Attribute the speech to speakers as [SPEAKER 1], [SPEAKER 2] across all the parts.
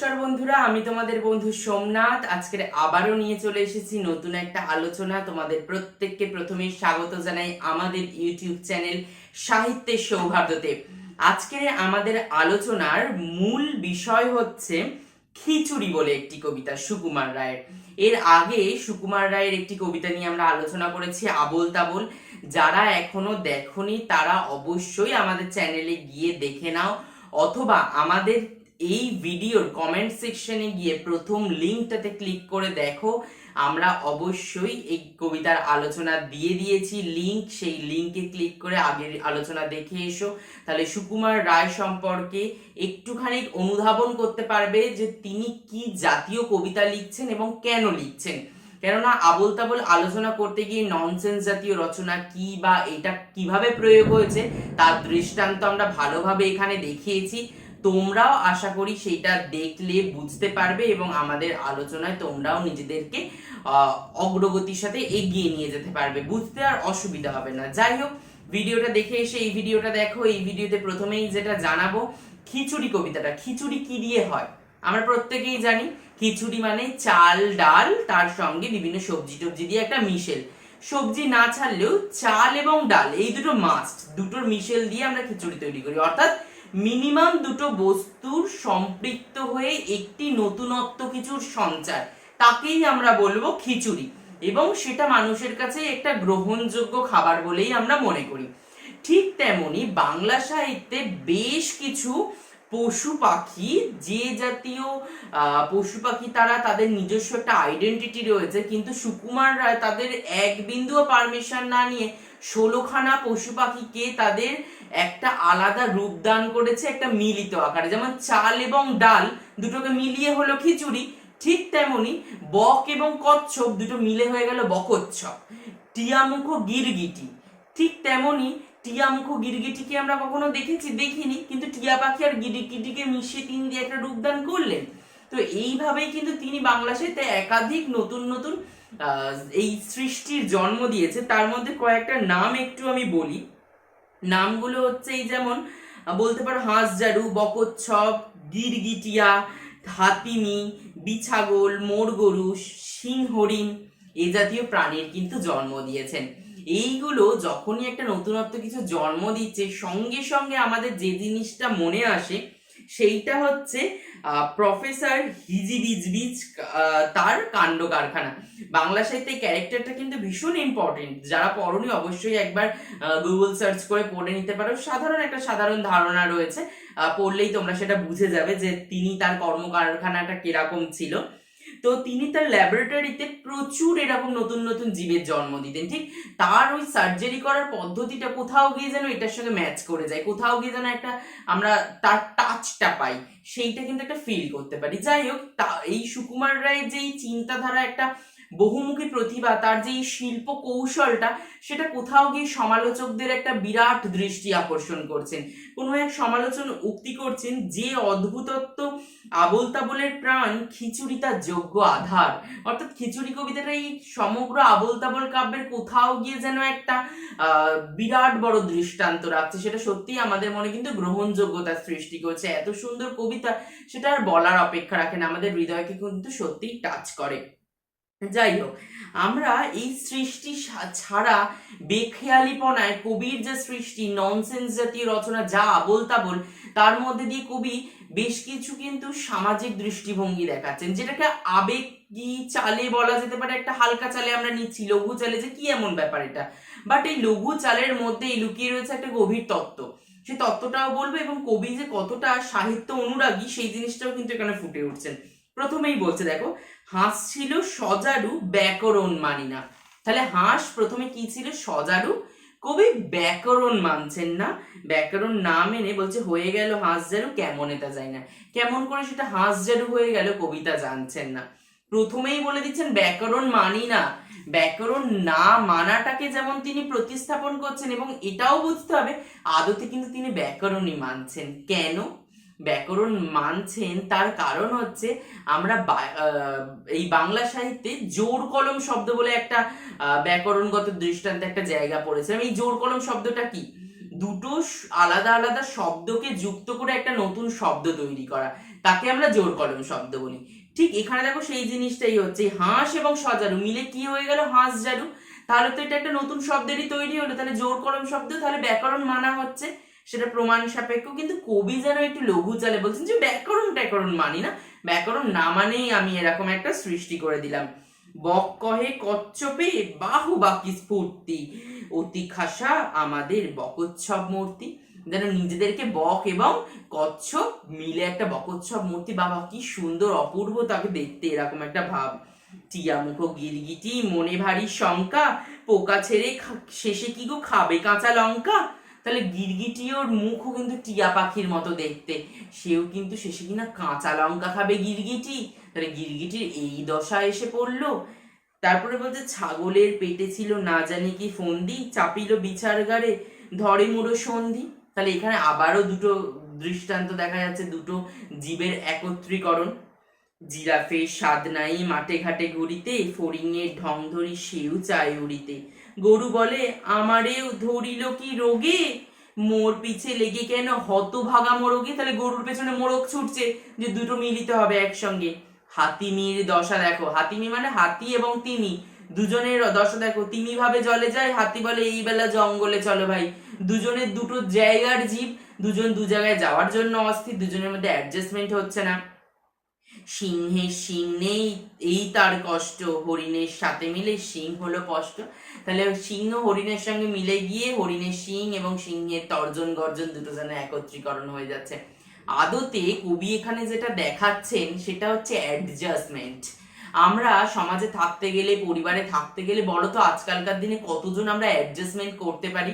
[SPEAKER 1] নমস্কার বন্ধুরা, আমি তোমাদের বন্ধু সোমনাথ। আজকের আবারও নিয়ে চলে এসেছি নতুন একটা আলোচনা। তোমাদের প্রত্যেককে প্রথমে স্বাগত জানাই আমাদের ইউটিউব চ্যানেল সাহিত্যের সৌহার্দ্যতে আজকের আমাদের আলোচনার মূল বিষয় হচ্ছে খিচুড়ি বলে একটি কবিতা, সুকুমার রায়ের। এর আগে সুকুমার রায়ের একটি কবিতা নিয়ে আমরা আলোচনা করেছি, আবোল তাবোল। যারা এখনও দেখনি, তারা অবশ্যই আমাদের চ্যানেলে গিয়ে দেখে নাও। অথবা আমাদের এই ভিডিওর কমেন্ট সেকশনে গিয়ে প্রথম লিঙ্কটাতে ক্লিক করে দেখো। আমরা অবশ্যই এই কবিতার আলোচনা দিয়ে দিয়েছি লিঙ্ক সেই লিঙ্কে ক্লিক করে আগের আলোচনা দেখে এসো। তাহলে সুকুমার রায় সম্পর্কে একটুখানি অনুধাবন করতে পারবে যে তিনি কি জাতীয় কবিতা লিখছেন এবং কেন লিখছেন। কেননা আবোল তাবোল আলোচনা করতে গিয়ে ননসেন্স জাতীয় রচনা কি বা এটা কীভাবে প্রয়োগ হয়েছে, তার দৃষ্টান্ত আমরা ভালোভাবে এখানে দেখিয়েছি। তোমরাও আশা করি সেইটা দেখলে, বুঝতে পারবে এবং আমাদের আলোচনায় তোমরাও নিজেদেরকে অগ্রগতির সাথে এগিয়ে নিয়ে যেতে পারবে। বুঝতে আর অসুবিধা হবে না। যাই হোক, ভিডিওটা দেখে এসে এই ভিডিওটা দেখো। এই ভিডিওতে প্রথমেই যেটা জানাব, খিচুড়ি কবিতাটা। খিচুড়ি কি দিয়ে হয়? আমরা প্রত্যেকেই জানি, খিচুড়ি মানে চাল, ডাল, তার সঙ্গে বিভিন্ন সবজি টবজি দিয়ে একটা মিশেল। সবজি না ছাড়লেও চাল এবং ডাল, এই দুটো মাস্ট দুটোর মিশেল দিয়ে আমরা খিচুড়ি তৈরি করি। অর্থাৎ মিনিমাম দুটো বস্তুর সম্পৃক্ত হয়ে একটি নতুনত্ব কিছুর সঞ্চার। তাকেই আমরা বলব খিচুড়ি। এবং সেটা মানুষের কাছে একটা গ্রহণযোগ্য খাবার বলেই আমরা মনে করি। ঠিক তেমনি বাংলা সাহিত্যে বেশ কিছু পশু পাখি, যে জাতীয় পশু পাখি তারা তাদের নিজস্ব একটা আইডেন্টিটি রয়েছে, কিন্তু সুকুমার রায় তাদের এক বিন্দুও পারমিশন না নিয়ে ষোলোখানা পশু পাখিকে তাদের একটা আলাদা রূপ দান করেছে একটা মিলিত আকারে। যেমন চাল এবং ডাল দুটোকে মিলিয়ে হলো খিচুড়ি, ঠিক তেমনি বক এবং কচ্ছপ দুটো মিলে হয়ে গেল বকচ্ছপ টিয়ামুখ গিরগিটি, ঠিক তেমনি টিয়ামুখ গিরগিটিকে আমরা কখনো দেখেছি? দেখিনি। কিন্তু টিয়া পাখি আর গিরগিটিকে মিশিয়ে তিনি দিয়ে একটা রূপদান করলেন। তো এইভাবেই কিন্তু তিনি বাংলা সাহিত্যে একাধিক নতুন নতুন এই সৃষ্টির জন্ম দিয়েছে। তার মধ্যে কয়েকটা নাম একটু আমি বলি। নামগুলো হচ্ছে এই যেমন বলতে পারো হাঁসজারু বকচ্ছপ গিরগিটিয়া, হাতিমি, বিছাগোল, মোরগরু, সিংহরিণ এ জাতীয় প্রাণীর কিন্তু জন্ম দিয়েছেন। এইগুলো যখনই একটা নতুনত্ব কিছু জন্ম দিচ্ছে, সঙ্গে সঙ্গে আমাদের যে জিনিসটা মনে আসে সেইটা হচ্ছে প্রফেসর হিজিবিজবিজ তার কাণ্ড কারখানা। বাংলা সাহিত্যে ক্যারেক্টারটা কিন্তু ভীষণ ইম্পর্টেন্ট যারা পড়নি অবশ্যই একবার গুগল সার্চ করে পড়ে নিতে পারো। সাধারণ একটা সাধারণ ধারণা রয়েছে। পড়লেই তোমরা সেটা বুঝে যাবে যে তিনি তার কর্মকারখানাটা কীরকম ছিল। তো তিনি তার ল্যাবরেটরিতে প্রচুর এরকম নতুন নতুন জীবের জন্ম দিতেন। ঠিক তার ওই সার্জারি করার পদ্ধতিটা কোথাও গিয়ে যেন এটার সঙ্গে ম্যাচ করে যায়। কোথাও গিয়ে যেন একটা আমরা তার টাচটা পাই, সেইটা কিন্তু একটা ফিল করতে পারি। যাই হোক, তা এই সুকুমার রায়ের যে চিন্তাধারা একটা বহুমুখী প্রতিভা, তার যে শিল্প কৌশলটা, সেটা কোথাও গিয়ে সমালোচকদের একটা বিরাট দৃষ্টি আকর্ষণ করছেন। কোনো এক সমালোচন উক্তি করছেন, যে অদ্ভুতত্ব আবোল তাবোলের প্রাণ, খিচুড়ি তার যোগ্য আধার। অর্থাৎ খিচুড়ি কবিতাটা এই সমগ্র আবোল তাবোল কাব্যের কোথাও গিয়ে যেন একটা বিরাট বড় দৃষ্টান্ত রাখছে। সেটা সত্যিই আমাদের মনে কিন্তু গ্রহণযোগ্যতা সৃষ্টি করছে। এত সুন্দর কবিতা, সেটা আর বলার অপেক্ষা রাখে না। আমাদের হৃদয়কে কিন্তু সত্যিই টাচ করে। যাই হোক, আমরা এই সৃষ্টি ছাড়া বেখেয়ালিপনায় কবির যে সৃষ্টি ননসেন্স জাতীয় রচনা যা আবোল তাবোল তার মধ্যে দিয়ে কবি বেশ কিছু কিন্তু সামাজিক দৃষ্টিভঙ্গি দেখাচ্ছেন, যেটাকে আবেগ কি চালে বলা যেতে পারে, একটা হালকা চালে আমরা নিচ্ছি, লঘু চালে যে কি এমন ব্যাপার এটা? বাট এই লঘু চালের মধ্যেই লুকিয়ে রয়েছে একটা গভীর তত্ত্ব। সেই তত্ত্বটাও বলব এবং কবি যে কতটা সাহিত্য অনুরাগী, সেই জিনিসটাও কিন্তু এখানে ফুটে উঠছেন। প্রথমেই বলছে, দেখো হাঁস ছিল সজারু, ব্যাকরণ মানি না। তাহলে হাঁস প্রথমে কি ছিল? সজারু। কবি ব্যাকরণ মানছেন না। ব্যাকরণ না মেনে বলছে, হয়ে গেল হাঁস জারু কেমন এটা যায় না। কেমন করে সেটা হাঁস জারু হয়ে গেল, কবিতা জানছেন না। প্রথমেই বলে দিচ্ছেন, ব্যাকরণ মানি না। ব্যাকরণ না মানাটাকে যেমন তিনি প্রতিস্থাপন করছেন এবং এটাও বুঝতে হবে, আদতে কিন্তু তিনি ব্যাকরণই মানছেন। কেন? ব্যাকরণ মানছেন, তার কারণ হচ্ছে আমরা এই বাংলা সাহিত্যে জোর কলম শব্দ বলে একটা ব্যাকরণগত দৃষ্টান্তে একটা জায়গা পড়েছিলাম এই জোর কলম শব্দটা কি? দুটো আলাদা আলাদা শব্দকে যুক্ত করে একটা নতুন শব্দ তৈরি করা। তাকে আমরা জোর কলম শব্দ বলি। ঠিক এখানে দেখো সেই জিনিসটাই হচ্ছে হাঁস এবং সজারু মিলে কি হয়ে গেল? হাঁস জারু। তাহলে তো এটা একটা নতুন শব্দেরই তৈরি হলো। তাহলে জোর কলম শব্দ, তাহলে ব্যাকরণ মানা হচ্ছে। সেটা প্রমাণ সাপেক্ষ, কিন্তু কবি যেন একটু লঘু চালে বলছেন যে ব্যাকরণ ট্যাকরণ মানি না? ব্যাকরণ না মানেই আমি এরকম একটা সৃষ্টি করে দিলাম। বক কহে কচ্ছপে বাহু বাকি স্ফূর্তি? অতি খাসা আমাদের বকোৎসব মূর্তি। যেন নিজেদেরকে বক এবং কচ্ছপ মিলে একটা বকোৎসব মূর্তি। বাবা, কি সুন্দর, অপূর্ব, তাকে দেখতে এরকম একটা ভাব। টিয়া মুখ গিরগিটি, মনে ভারী শঙ্কা, পোকা ছেড়ে শেষে কি গো খাবে কাঁচা লঙ্কা? তাহলে গিরগিটি ওর মুখও কিন্তু টিয়া পাখির মতো দেখতে। সেও কিন্তু শেষে কিনা কাঁচা লঙ্কা খাবে গিরগিটি। তাহলে গিরগিটির এই দশা এসে পড়ল। তারপরে বলছে, ছাগলের পেটে ছিল না জানি কি ফন্দি, চাপিল বিচার গাড়ে ধরে মুড়ো সন্ধি। তাহলে এখানে আবারও দুটো দৃষ্টান্ত দেখা যাচ্ছে, দুটো জীবের একত্রীকরণ। জিরাফের স্বাদ নাই মাঠে ঘাটে ঘুরিতে ফড়িংয়ের ঢং ধরি সেও চায় উড়িতে। গরু বলে আমারেও ধরিল কি রোগে? মোর পিছে লেগে কেন হত ভাগা মোরগে? তাহলে গরুর পেছনে মোরগ ছুটছে যে দুটো মিলিতে হবে একসঙ্গে। হাতিমির দশা দেখো। হাতিমি মানে হাতি এবং তিমি। দুজনের দশা দেখো। তিমি ভাবে জলে যায়, হাতি বলে, এই বেলা জঙ্গলে চলো ভাই। দুজনের দুটো জায়গার জীব, দুজন দু জায়গায় যাওয়ার জন্য অস্থির, দুজনের মধ্যে অ্যাডজাস্টমেন্ট হচ্ছে না। সিংহের সিং নেই, এই তার কষ্ট। হরিণের সাথে মিলে সিং হলো কষ্ট। তাহলে সিংহ হরিণের সঙ্গে মিলে গিয়ে হরিণের সিং এবং সিংহের তর্জন গর্জন দুটো যেন একত্রীকরণ হয়ে যাচ্ছে। আদতে কবি এখানে যেটা দেখাচ্ছেন, সেটা হচ্ছে অ্যাডজাস্টমেন্ট আমরা সমাজে থাকতে গেলে, পরিবারে থাকতে গেলে, বলো তো আজকালকার দিনে কতজন আমরা অ্যাডজাস্টমেন্ট করতে পারি?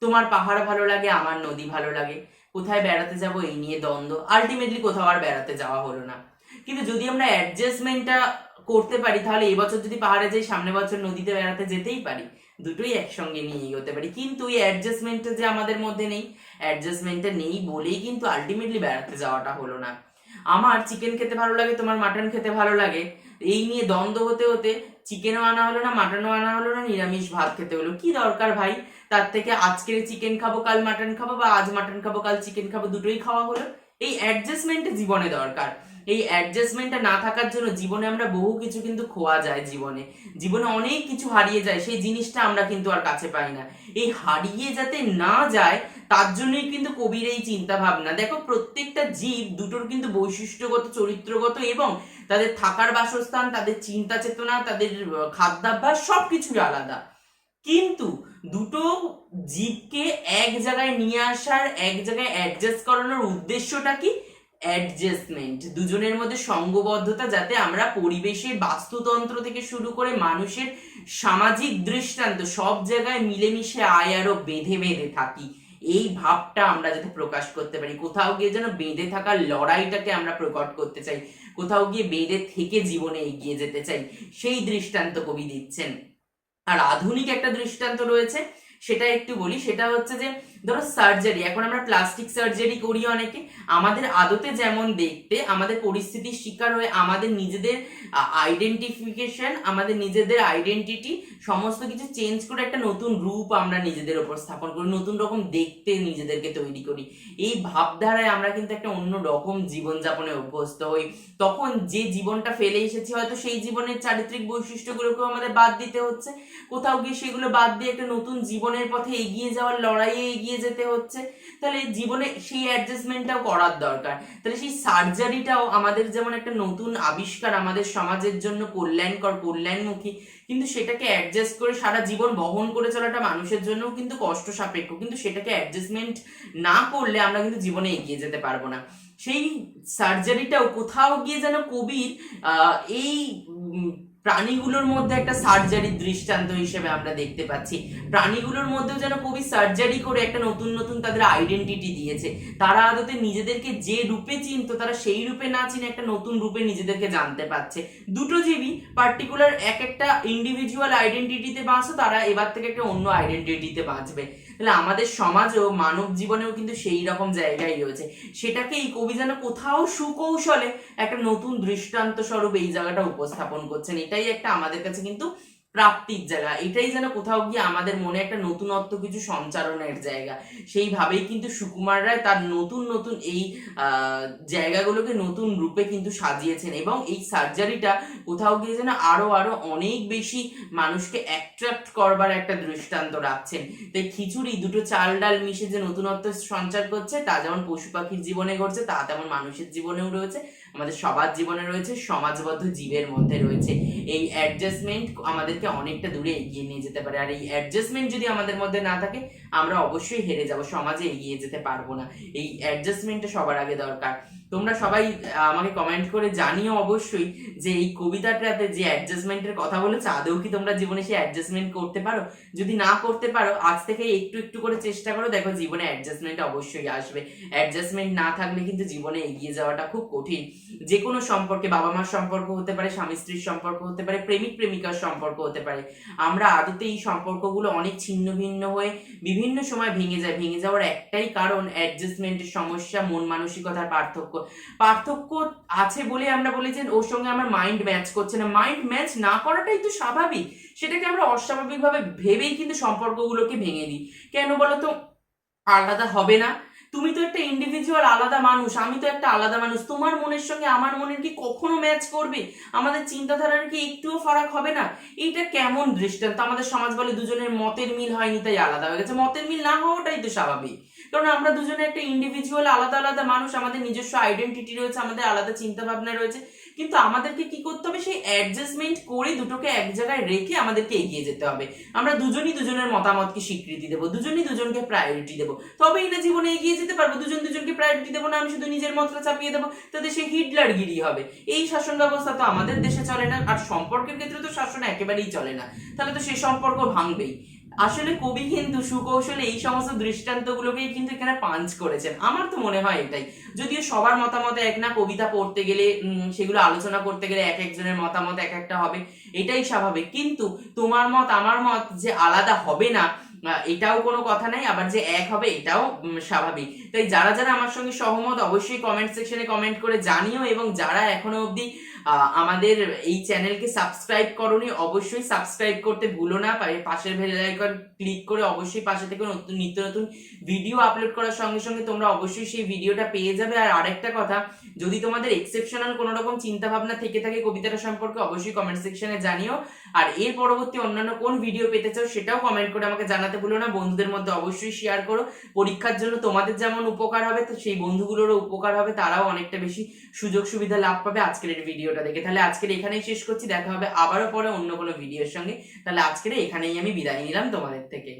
[SPEAKER 1] তোমার পাহাড় ভালো লাগে, আমার নদী ভালো লাগে। কোথায় বেড়াতে যাব, এই নিয়ে দ্বন্দ্ব। আলটিমেটলি কোথাও আর বেড়াতে যাওয়া হলো না। কিন্তু যদি আমরা অ্যাডজাস্টমেন্টটা করতে পারি, তাহলে এবছর যদি পাহাড়ে যাই, সামনে বছর নদীতে বেড়াতে যেতেই পারি। দুটোই একসঙ্গে নিয়ে এগোতে পারি। কিন্তু এই অ্যাডজাস্টমেন্টটা যে আমাদের মধ্যে নেই অ্যাডজাস্টমেন্টটা নেই বলেই কিন্তু আলটিমেটলি বেড়াতে যাওয়াটা হলো না। আমার চিকেন খেতে ভালো লাগে, তোমার মাটন খেতে ভালো লাগে। এই নিয়ে দ্বন্দ্ব হতে হতে চিকেনও আনা হলো না মাটনও আনা হলো না, নিরামিষ ভাত খেতে হলো। কি দরকার ভাই? তার থেকে আজকের চিকেন খাব, কাল মাটন খাব বা আজ মাটন খাব, কাল চিকেন খাব, দুটোই খাওয়া হলো। এই অ্যাডজাস্টমেন্ট জীবনে দরকার। এই অ্যাডজাস্টমেন্টটা না থাকার জন্য জীবনে আমরা বহু কিছু কিন্তু খোয়া যায় জীবনে। জীবনে অনেক কিছু হারিয়ে যায়, সেই জিনিসটা আমরা কিন্তু আর কাছে পাই না। এই হারিয়ে যাতে না যায়, তার জন্যই কিন্তু কবির এই চিন্তা ভাবনা দেখো, প্রত্যেকটা জীব দুটোর কিন্তু বৈশিষ্ট্যগত, চরিত্রগত এবং তাদের থাকার বাসস্থান, তাদের চিন্তা চেতনা, তাদের খাদ্যাভ্যাস সবকিছুই আলাদা। কিন্তু দুটো জীবকে এক জায়গায় নিয়ে আসার, এক জায়গায় অ্যাডজাস্ট করানোর উদ্দেশ্যটা কি? অ্যাডজাস্টমেন্ট দুজনের মধ্যে সঙ্গবদ্ধতা যাতে আমরা পরিবেশের বাস্তুতন্ত্র থেকে শুরু করে মানুষের সামাজিক দৃষ্টান্ত সব জায়গায় মিলেমিশে আয় আরও বেঁধে বেঁধে থাকি। এই ভাবটা আমরা যাতে প্রকাশ করতে পারি। কোথাও গিয়ে যেন বেঁধে থাকার লড়াইটাকে আমরা প্রকট করতে চাই। কোথাও গিয়ে বেঁধে থেকে জীবনে এগিয়ে যেতে চাই। সেই দৃষ্টান্ত কবি দিচ্ছেন। আর আধুনিক একটা দৃষ্টান্ত রয়েছে, সেটা একটু বলি। সেটা হচ্ছে যে ধরো সার্জারি এখন আমরা প্লাস্টিক সার্জারি করি অনেকে। আমাদের আদতে যেমন দেখতে, আমাদের পরিস্থিতির শিকার হয়ে আমাদের নিজেদের আইডেন্টিফিকেশন আমাদের নিজেদের আইডেন্টিটি সমস্ত কিছু চেঞ্জ করে একটা নতুন রূপ আমরা নিজেদের ওপর স্থাপন করি, নতুন রকম দেখতে নিজেদেরকে তৈরি করি। এই ভাবধারায় আমরা কিন্তু একটা অন্য রকম জীবনযাপনে অভ্যস্ত হই। তখন যে জীবনটা ফেলে এসেছি, হয়তো সেই জীবনের চারিত্রিক বৈশিষ্ট্যগুলোকেও আমাদের বাদ দিতে হচ্ছে। কোথাও গিয়ে সেগুলো বাদ দিয়ে একটা নতুন জীবনের পথে এগিয়ে যাওয়ার লড়াইয়ে এগিয়ে যেতে হচ্ছে, তাহলে জীবনে সেই অ্যাডজাস্টমেন্টটাও করার দরকার। তাহলে সেই সার্জারিটাও আমাদের যেমন একটা নতুন আবিষ্কার আমাদের সমাজের জন্য কল্যাণকর, কল্যাণমুখী, কিন্তু সেটাকে অ্যাডজাস্ট করে সারা জীবন বহন করে চলাটা মানুষের জন্যও কিন্তু কষ্ট সাপেক্ষ কিন্তু সেটাকে অ্যাডজাস্টমেন্ট না করলে আমরা কিন্তু জীবনে এগিয়ে যেতে পারব না। সেই সার্জারিটাও কোথাও গিয়ে যেন কবির এই প্রাণীগুলোর মধ্যে একটা সার্জারির দৃষ্টান্ত হিসেবে আমরা দেখতে পাচ্ছি। প্রাণীগুলোর মধ্যেও যেন কবি সার্জারি করে একটা নতুন নতুন তাদের আইডেন্টিটি দিয়েছে। তারা আদতে নিজেদেরকে যে রূপে চিনতো, তারা সেই রূপে না চিনে একটা নতুন রূপে নিজেদেরকে জানতে পারছে। দুটো জীবই পার্টিকুলার এক একটা ইন্ডিভিজুয়াল আইডেন্টিটিতে বাঁচো তারা এবার থেকে একটা অন্য আইডেন্টিটিতে বাঁচবে। তাহলে আমাদের সমাজ ও মানব জীবনেও কিন্তু সেই রকম জায়গায় রয়েছে। সেটাকে এই কবি যেন কোথাও সুকৌশলে একটা নতুন দৃষ্টান্ত স্বরূপ এই জায়গাটা উপস্থাপন করছেন। এটাই একটা আমাদের কাছে কিন্তু প্রাপ্তির জায়গা। এটাই যেন কোথাও গিয়ে আমাদের মনে একটা নতুনত্ব, কিছু সঞ্চারণের জায়গা। সেইভাবেই কিন্তু সুকুমার রায় তার নতুন নতুন এই জায়গাগুলোকে নতুন রূপে কিন্তু সাজিয়েছেন এবং এই সার্জারিটা কোথাও গিয়ে যেন আরও আরও অনেক বেশি মানুষকে অ্যাট্রাক্ট করবার একটা দৃষ্টান্ত রাখছেন। তাই খিচুড়ি, দুটো চাল ডাল মিশে যে নতুনত্ব সঞ্চার করছে, তা যেমন পশু পাখির জীবনে ঘটছে, তা তেমন মানুষের জীবনেও রয়েছে। আমাদের সবার জীবনে রয়েছে, সমাজবদ্ধ জীবের মধ্যে রয়েছে। এই অ্যাডজাস্টমেন্ট আমাদেরকে অনেকটা দূরে এগিয়ে নিয়ে যেতে পারে। আর এই অ্যাডজাস্টমেন্ট যদি আমাদের মধ্যে না থাকে, আমরা অবশ্যই হেরে যাব, সমাজে এগিয়ে যেতে পারব না। এই অ্যাডজাস্টমেন্টটা সবার আগে দরকার। তোমরা সবাই আমাকে কমেন্ট করে জানিও অবশ্যই যে এই কবিতাটাতে যে অ্যাডজাস্টমেন্টের কথা বলেছে, আদৌ কি তোমরা জীবনে সেই অ্যাডজাস্টমেন্ট করতে পারো? যদি না করতে পারো, আজ থেকে একটু একটু করে চেষ্টা করো, দেখো জীবনে অ্যাডজাস্টমেন্ট অবশ্যই আসবে। অ্যাডজাস্টমেন্ট না থাকলে কিন্তু জীবনে এগিয়ে যাওয়াটা খুব কঠিন। যে কোনো সম্পর্কে, বাবা মার সম্পর্ক হতে পারে, স্বামী স্ত্রীর সম্পর্ক হতে পারে, প্রেমিক প্রেমিকার সম্পর্ক হতে পারে। আমরা আদতে এই সম্পর্কগুলো অনেক ছিন্ন ভিন্ন হয়ে বিভিন্ন সময় ভেঙে যায়। ভেঙে যাওয়ার একটাই কারণ অ্যাডজাস্টমেন্টের সমস্যা, মন মানসিকতার পার্থক্য। পার্থক্য আছে বলে আমরা বলি যে ওর সঙ্গে আমার মাইন্ড ম্যাচ করছে না। মাইন্ড ম্যাচ না করাটাই তো স্বাভাবিক। সেটাকে আমরা অস্বাভাবিকভাবে ভেবেই কিন্তু সম্পর্কগুলোকে ভেঙে দিই। কেন বলো তো আলাদা হবে না। তুমি তো একটা ইন্ডিভিজুয়াল আলাদা মানুষ, আমি তো একটা আলাদা মানুষ। তোমার মনের সঙ্গে আমার মনের কি কখনো ম্যাচ করবে? আমাদের চিন্তাধারার কি একটুও ফারাক হবে না? এইটা কেমন দৃষ্টান্ত? আমাদের সমাজ বলে দুজনের মতের মিল হয়নি, তাই আলাদা হয়ে গেছে। মতের মিল না হওয়াটাই তো স্বাভাবিক। কারণ আমরা দুজনে একটা ইন্ডিভিজুয়াল আলাদা আলাদা মানুষ, আমাদের নিজস্ব আইডেন্টিটি রয়েছে, আমাদের আলাদা চিন্তা ভাবনা রয়েছে। কিন্তু আমাদেরকে কি করতে হবে? সেই অ্যাডজাস্টমেন্ট করে দুটোকে এক জায়গায় রেখে আমাদেরকে এগিয়ে যেতে হবে। আমরা দুজনই দুজনের মতামতকে স্বীকৃতি দেবো, দুজনই দুজনকে প্রায়োরিটি দেবো। তবেই না জীবনে এগিয়ে যেতে পারব, দুজন দুজনকে প্রায়োরিটি দেবো না, আমি শুধু নিজের মতটা চাপিয়ে দেবো, তাতে সে হিটলারগিরি হবে। এই শাসন ব্যবস্থা তো আমাদের দেশে চলে না, আর সম্পর্কের ক্ষেত্রে তো শাসন একেবারেই চলে না। তাহলে তো সেই সম্পর্ক ভাঙবেই। আসলে কবি কিন্তু সুকৌশলে এই সমস্ত দৃষ্টান্তগুলোকেই কিন্তু এখানে পাঞ্চ করেছেন। আমার তো মনে হয় এটাই। যদিও সবার মতামত এক না, কবিতা পড়তে গেলে সেগুলো আলোচনা করতে গেলে এক একজনের মতামত এক একটা হবে, এটাই স্বাভাবিক। কিন্তু তোমার মত, আমার মত যে আলাদা হবে না এটাও কোনো কথা নাই, আবার যে এক হবে, এটাও স্বাভাবিক। তাই যারা যারা আমার সঙ্গে সহমত, অবশ্যই কমেন্ট সেকশনে কমেন্ট করে জানিও, এবং যারা এখনও অবধি আমাদের এই চ্যানেলকে সাবস্ক্রাইব করনি, অবশ্যই সাবস্ক্রাইব করতে ভুলো না। পাশের বেল আইকন ক্লিক করে অবশ্যই পাশে থেকে নতুন নিত্য নতুন ভিডিও আপলোড করার সঙ্গে সঙ্গে তোমরা অবশ্যই সেই ভিডিওটা পেয়ে যাবে। আর আরেকটা কথা, যদি তোমাদের এক্সেপশনাল কোনো রকম চিন্তা ভাবনা থেকে থাকে কবিতাটা সম্পর্কে, অবশ্যই কমেন্ট সেকশনে জানিও। আর এর পরবর্তী অন্যান্য কোন ভিডিও পেতে চাও সেটাও কমেন্ট করে আমাকে জানাতে ভুলো না। বন্ধুদের মধ্যে অবশ্যই শেয়ার করো। পরীক্ষার জন্য তোমাদের যেমন উপকার হবে, তো সেই বন্ধুগুলোরও উপকার হবে, তারাও অনেকটা বেশি সুযোগ সুবিধা লাভ পাবে আজকের এই ভিডিওটা দেখে। তাহলে আজকের এখানেই শেষ করছি, দেখা হবে আবারও পরে অন্য কোনো ভিডিওর সঙ্গে। তাহলে আজকের এখানেই আমি বিদায় নিলাম তোমাদের থেকে।